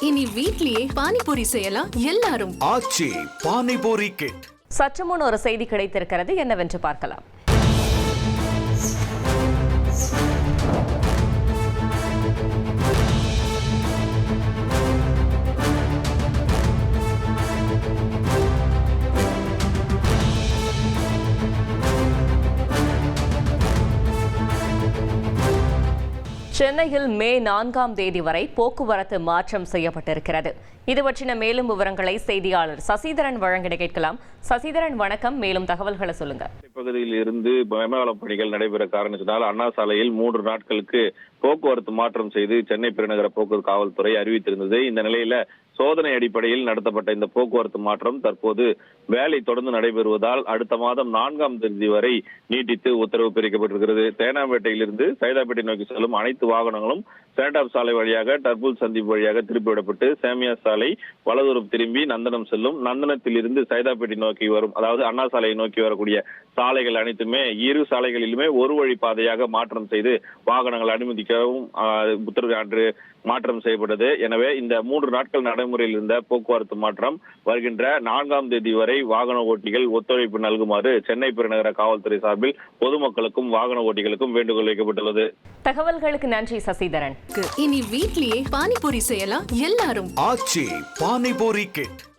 இனி வீட்லயே பானிபூரி செய்யலாம் எல்லாரும். ஆச்சி பானிபூரி கிட் சற்று முன் ஒரு செய்தி கிடைத்திருக்கிறது. என்னவென்று பார்க்கலாம். சென்னையில் மே நான்காம் தேதி வரை போக்குவரத்து மாற்றம் செய்யப்பட்டிருக்கிறது. இது பற்றின மேலும் விவரங்களை செய்தியாளர் சசிதரன் வழங்கிட கேட்கலாம். சசிதரன் வணக்கம். மேலும் தகவல்களை சொல்லுங்க. பகுதியில் இருந்து மேம்பாலம் பணிகள் நடைபெற காரணத்தினால் அண்ணா சாலையில் மூன்று நாட்களுக்கு போக்குவரத்து மாற்றம் செய்து சென்னை பெருநகர போக்குவரத்து காவல்துறை அறிவித்திருந்தது. இந்த நிலையில சோதனை அடிப்படையில் நடத்தப்பட்ட இந்த போக்குவரத்து மாற்றம் தற்போது வேலை தொடர்ந்து நடைபெறுவதால் அடுத்த மாதம் நான்காம் தேதி வரை நீட்டித்து உத்தரவு பிறக்கப்பட்டிருக்கிறது தேனாம்பேட்டையிலிருந்து சைதாப்பேட்டை நோக்கி செல்லும் அனைத்து வாகனங்களும் சேட்டாப் சாலை வழியாக டர்புல் சந்திப்பு வழியாக திருப்பிவிடப்பட்டு சேமியா சாலை வலதுரம் திரும்பி நந்தனம் செல்லும். நந்தனத்தில் இருந்து சைதாப்பேட்டை நோக்கி வரும் அதாவது அண்ணா சாலையை நோக்கி வரக்கூடிய சாலைகள் அனைத்துமே இரு சாலைகளிலுமே ஒரு வழி பாதையாக மாற்றம் செய்து வாகனங்கள் அனுமதிக்க ஆஹ், உத்தரவு அன்று மாற்றம் செய்யப்பட்டது. எனவே இந்த மூன்று நாட்கள் நடைமுறையில் இருந்த போக்குவரத்து மாற்றம் வருகின்ற நான்காம் தேதி வரை வாகன ஓட்டிகள் ஒத்துழைப்பு நல்குமாறு சென்னை பெருநகர காவல்துறை சார்பில் பொதுமக்களுக்கும் வாகன ஓட்டிகளுக்கும் வேண்டுகோள் வைக்கப்பட்டுள்ளது. தகவல்களுக்கு நன்றி சசிதரன். இனி வீட்லயே பானிபூரி செய்யலாம். எல்லாரும். ஆச்சி பானிபூரி கிட்.